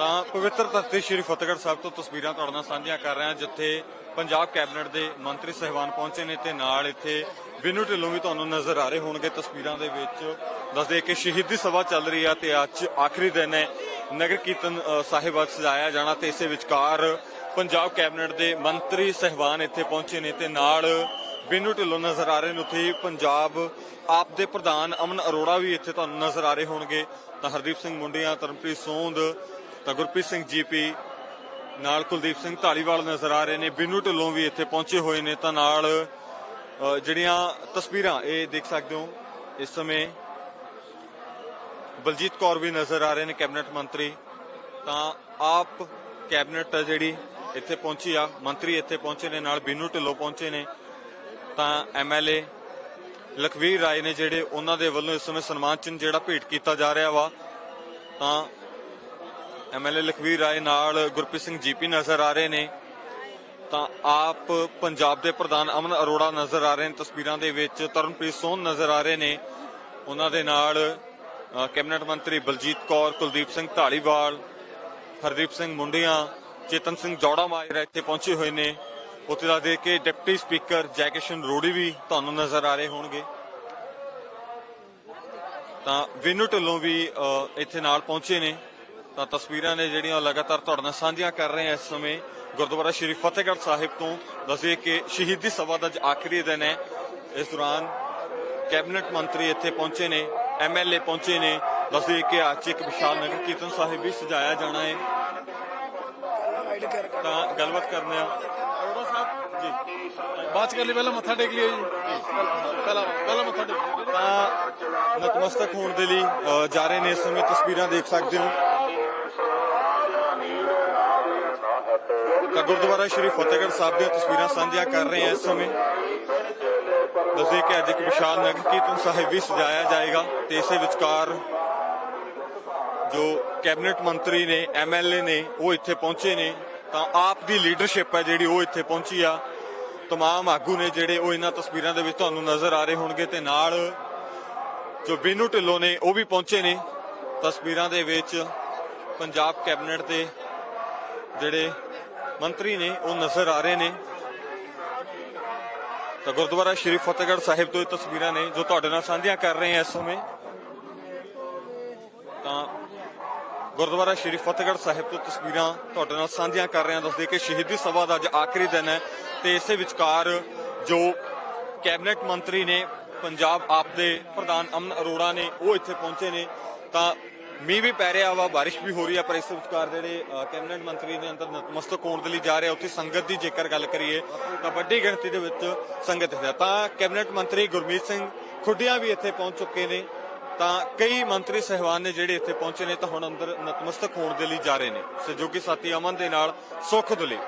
ਤਾਂ ਪਵਿੱਤਰ ਧਰਤੀ ਸ੍ਰੀ ਫਤਿਹਗੜ੍ਹ ਸਾਹਿਬ ਤੋਂ ਤਸਵੀਰਾਂ ਤੁਹਾਡੇ ਨਾਲ ਸਾਂਝੀਆਂ ਕਰ ਰਹੇ ਹਾਂ, ਜਿੱਥੇ ਪੰਜਾਬ ਕੈਬਨਿਟ ਦੇ ਮੰਤਰੀ ਸਹਿਬਾਨ ਪਹੁੰਚੇ ਨੇ ਤੇ ਨਾਲ ਇੱਥੇ ਵਿਨੂ ਢਿੱਲੋਂ ਵੀ ਤੁਹਾਨੂੰ ਨਜ਼ਰ ਆ ਰਹੇ ਹੋਣਗੇ। ਤਸਵੀਰਾਂ ਦੇ ਵਿੱਚ ਦੱਸਦੇ ਕਿ ਸ਼ਹੀਦੀ ਸਭਾ ਚੱਲ ਰਹੀ ਆ ਤੇ ਅੱਜ ਆਖਰੀ ਦਿਨ ਹੈ। ਨਗਰ ਕੀਰਤਨ ਸਾਹਿਬ ਅੱਜ ਸਜਾਇਆ ਜਾਣਾ ਤੇ ਇਸੇ ਵਿਚਕਾਰ ਪੰਜਾਬ ਕੈਬਨਿਟ ਦੇ ਮੰਤਰੀ ਸਹਿਬਾਨ ਇੱਥੇ ਪਹੁੰਚੇ ਨੇ ਤੇ ਨਾਲ ਬਿੰਨੂ ਢਿੱਲੋਂ ਨਜ਼ਰ ਆ ਰਹੇ ਨੇ। ਉੱਥੇ ਪੰਜਾਬ ਆਪ ਦੇ ਪ੍ਰਧਾਨ ਅਮਨ ਅਰੋੜਾ ਵੀ ਇੱਥੇ ਤੁਹਾਨੂੰ ਨਜ਼ਰ ਆ ਰਹੇ ਹੋਣਗੇ। ਤਾਂ ਹਰਦੀਪ ਸਿੰਘ ਮੁੰਡੀਆਂ ਤਰਨਪ੍ਰੀਤ ਸੋਂਦ ਤਾਂ ਗੁਰਪ੍ਰੀਤ ਸਿੰਘ ਜੀਪੀ ਨਾਲ ਕੁਲਦੀਪ ਸਿੰਘ ਢਾਲੀਵਾਲ ਨਜ਼ਰ ਆ ਰਹੇ ਨੇ। ਬਿੰਨੂ ਢਿੱਲੋਂ ਵੀ ਇੱਥੇ ਪਹੁੰਚੇ ਹੋਏ ਨੇ ਤਾਂ ਨਾਲ ਜਿਹੜੀਆਂ ਤਸਵੀਰਾਂ ਇਹ ਦੇਖ ਸਕਦੇ ਹੋ, ਇਸ ਸਮੇਂ ਬਲਜੀਤ ਕੌਰ ਵੀ ਨਜ਼ਰ ਆ ਰਹੇ ਨੇ ਕੈਬਨਿਟ ਮੰਤਰੀ। ਤਾਂ ਆਪ ਕੈਬਨਿਟ ਜਿਹੜੀ ਇੱਥੇ ਪਹੁੰਚੀ ਆ, ਮੰਤਰੀ ਇੱਥੇ ਪਹੁੰਚੇ ਨੇ, ਨਾਲ ਬਿੰਨੂ ਢਿੱਲੋਂ ਪਹੁੰਚੇ ਨੇ। ਤਾਂ ਐਮਐਲਏ ਲਖਵੀਰ ਰਾਏ ਨੇ ਜਿਹੜੇ ਉਹਨਾਂ ਦੇ ਵੱਲੋਂ ਇਸ ਸਮੇਂ ਸਨਮਾਨ ਚਿੰਨ੍ਹ ਜਿਹੜਾ ਭੇਟ ਕੀਤਾ ਜਾ ਰਿਹਾ ਵਾ, ਤਾਂ ਐਮਐਲਏ ਲਖਵੀਰ ਰਾਏ ਨਾਲ ਗੁਰਪ੍ਰੀਤ ਸਿੰਘ ਜੀਪੀ ਨਜ਼ਰ ਆ ਰਹੇ ਨੇ। ਤਾਂ ਆਪ ਪੰਜਾਬ ਦੇ ਪ੍ਰਧਾਨ ਅਮਨ ਅਰੋੜਾ ਨਜ਼ਰ ਆ ਰਹੇ ਨੇ। ਤਸਵੀਰਾਂ ਦੇ ਵਿੱਚ ਤਰਨਪ੍ਰੀਤ ਸੋਨ ਨਜ਼ਰ ਆ ਰਹੇ ਨੇ। ਉਹਨਾਂ ਦੇ ਨਾਲ ਕੈਬਨਿਟ ਮੰਤਰੀ ਬਲਜੀਤ ਕੌਰ, ਕੁਲਦੀਪ ਸਿੰਘ ਢਾਲੀਵਾਲ, ਹਰਦੀਪ ਸਿੰਘ ਮੁੰਡੀਆਂ, ਚੇਤਨ ਸਿੰਘ ਜੌੜਾ ਮਾਜਰਾ ਇੱਥੇ ਪਹੁੰਚੇ ਹੋਏ ਨੇ। ਉੱਥੇ ਦਾ ਦੇਖ ਕੇ ਡਿਪਟੀ ਸਪੀਕਰ ਜੈਕਿਸ਼ਨ ਰੋੜੀ ਵੀ ਤੁਹਾਨੂੰ ਨਜ਼ਰ ਆ ਰਹੇ ਹੋਣਗੇ। ਤਾਂ ਵਿਨੂ ਢਿੱਲੋਂ ਵੀ ਇੱਥੇ ਨਾਲ ਪਹੁੰਚੇ ਨੇ। ਤਾਂ ਤਸਵੀਰਾਂ ਨੇ ਜਿਹੜੀਆਂ ਉਹ ਲਗਾਤਾਰ ਤੁਹਾਡੇ ਨਾਲ ਸਾਂਝੀਆਂ ਕਰ ਰਹੇ ਹਾਂ ਇਸ ਸਮੇਂ ਗੁਰਦੁਆਰਾ ਸ਼੍ਰੀ ਫਤਿਹਗੜ੍ਹ ਸਾਹਿਬ ਤੋਂ ਦੱਸਿਏ ਕਿ ਸ਼ਹੀਦੀ ਸਭਾ ਦਾ ਅੱਜ ਆਖਰੀ ਦਿਨ ਹੈ। ਇਸ ਦੌਰਾਨ ਕੈਬਨਿਟ ਮੰਤਰੀ ਇੱਥੇ ਪਹੁੰਚੇ ਨੇ ਐਮਐਲਏ ਪਹੁੰਚੇ ਨੇ ਦੱਸਿਏ ਕਿ ਅੱਜ ਇੱਕ ਵਿਸ਼ਾਲ ਨਗਰ ਕੀਰਤਨ ਸਾਹਿਬ ਵੀ ਸਜਾਇਆ ਜਾਣਾ ਹੈ। ਤਾਂ ਗੱਲਬਾਤ ਕਰਨੇ ਆ ਅਰੋੜਾ ਸਾਹਿਬ ਜੀ। ਬਾਅਦ ਚ ਕਰ ਲਈ ਪਹਿਲਾਂ ਮੱਥਾ ਟੇਕ ਲਿਓ ਜੀ। ਪਹਿਲਾਂ ਪਹਿਲਾਂ ਮੱਥਾ ਟੇਕ ਤਾਂ ਨਤਮਸਤਕ ਹੋਣ ਦੇ ਲਈ ਜਾ ਰਹੇ ਨੇ ਇਸ ਸਮੇਂ ਤਸਵੀਰਾਂ ਦੇਖ ਸਕਦੇ ਹੋ। ਤਾਂ ਗੁਰਦੁਆਰਾ ਸ਼੍ਰੀ ਫਤਿਹਗੜ੍ਹ ਸਾਹਿਬ ਦੀਆਂ ਤਸਵੀਰਾਂ ਸਾਂਝੀਆਂ ਕਰ ਰਹੇ ਹਾਂ ਇਸ ਸਮੇਂ। ਦੱਸੇ ਕਿ ਅੱਜ ਇੱਕ ਵਿਸ਼ਾਲ ਨਗਰ ਕੀਰਤਨ ਸਾਹਿਬ ਵੀ ਸਜਾਇਆ ਜਾਏਗਾ ਤੇ ਇਸੇ ਵਿਚਕਾਰ ਜੋ ਕੈਬਨਿਟ ਮੰਤਰੀ ਨੇ ਐਮਐਲਏ ਨੇ, ਉਹ ਇੱਥੇ ਪਹੁੰਚੇ ਨੇ। ਤਾਂ ਆਪ ਦੀ ਲੀਡਰਸ਼ਿਪ ਹੈ ਜਿਹੜੀ ਉਹ ਇੱਥੇ ਪਹੁੰਚੀ ਆ। ਤਮਾਮ ਆਗੂ ਨੇ ਜਿਹੜੇ ਉਹ ਇਹਨਾਂ ਤਸਵੀਰਾਂ ਦੇ ਵਿੱਚ ਤੁਹਾਨੂੰ ਨਜ਼ਰ ਆ ਰਹੇ ਹੋਣਗੇ ਤੇ ਨਾਲ ਜੋ ਬੀਨੂ ਢਿੱਲੋਂ ਨੇ, ਉਹ ਵੀ ਪਹੁੰਚੇ ਨੇ। ਤਸਵੀਰਾਂ ਦੇ ਵਿੱਚ ਪੰਜਾਬ ਕੈਬਨਿਟ ਦੇ ਜਿਹੜੇ ਮੰਤਰੀ ਨੇ, ਉਹ ਨਜ਼ਰ ਆ ਰਹੇ ਨੇ। ਤਾਂ ਗੁਰਦੁਆਰਾ ਸ਼੍ਰੀ ਫਤਿਹਗੜ੍ਹ ਸਾਹਿਬ ਤੋਂ ਇਹ ਤਸਵੀਰਾਂ ਨੇ, ਜੋ ਤੁਹਾਡੇ ਨਾਲ ਸਾਂਝੀਆਂ ਕਰ ਰਹੇ ਹਾਂ ਇਸ ਸਮੇਂ। ਤਾਂ ਗੁਰਦੁਆਰਾ ਸ਼੍ਰੀ ਫਤਿਹਗੜ੍ਹ ਸਾਹਿਬ ਤੋਂ ਤਸਵੀਰਾਂ ਤੁਹਾਡੇ ਨਾਲ ਸਾਂਝੀਆਂ ਕਰ ਰਹੇ ਹਾਂ। ਦੱਸਦੇ ਕਿ ਸ਼ਹੀਦੀ ਸਭਾ ਦਾ ਅੱਜ ਆਖਰੀ ਦਿਨ ਹੈ ਤੇ ਇਸੇ ਵਿਚਕਾਰ ਜੋ ਕੈਬਨਿਟ ਮੰਤਰੀ ਨੇ, ਪੰਜਾਬ ਆਪ ਦੇ ਪ੍ਰਧਾਨ ਅਮਨ ਅਰੋੜਾ ਨੇ, ਉਹ ਇੱਥੇ ਪਹੁੰਚੇ ਨੇ। ਤਾਂ ਮੀਂਹ ਵੀ ਪੈ ਰਿਹਾ ਵਾ, ਬਾਰਿਸ਼ ਵੀ ਹੋ ਰਹੀ ਆ, ਪਰ ਇਸ ਵਿਚਕਾਰ ਜਿਹੜੇ ਕੈਬਨਿਟ ਮੰਤਰੀ ਨੇ ਅੰਦਰ ਨਤਮਸਤਕ ਹੋਣ ਦੇ ਲਈ ਜਾ ਰਿਹਾ, ਉੱਥੇ ਸੰਗਤ ਦੀ ਜੇਕਰ ਗੱਲ ਕਰੀਏ, ਤਾਂ ਵੱਡੀ ਗਿਣਤੀ ਦੇ ਵਿੱਚ ਸੰਗਤ ਹੈ ਤਾਂ ਕੈਬਨਿਟ ਮੰਤਰੀ ਗੁਰਮੀਤ ਸਿੰਘ ਖੁੱਡੀਆਂ ਵੀ ਇੱਥੇ ਪਹੁੰਚ ਚੁੱਕੇ ਨੇ, ਤਾਂ ਕਈ ਮੰਤਰੀ ਸਹਿਬਾਨ ਨੇ ਜਿਹੜੇ ਇੱਥੇ ਪਹੁੰਚੇ ਨੇ, ਤਾਂ ਹੁਣ ਅੰਦਰ ਨਤਮਸਤਕ ਹੋਣ ਦੇ ਲਈ ਜਾ ਰਹੇ ਨੇ। ਸਹਿਯੋਗੀ ਸਾਥੀ ਅਮਨ ਦੇ ਨਾਲ ਸੁਖ ਦੁਲੇ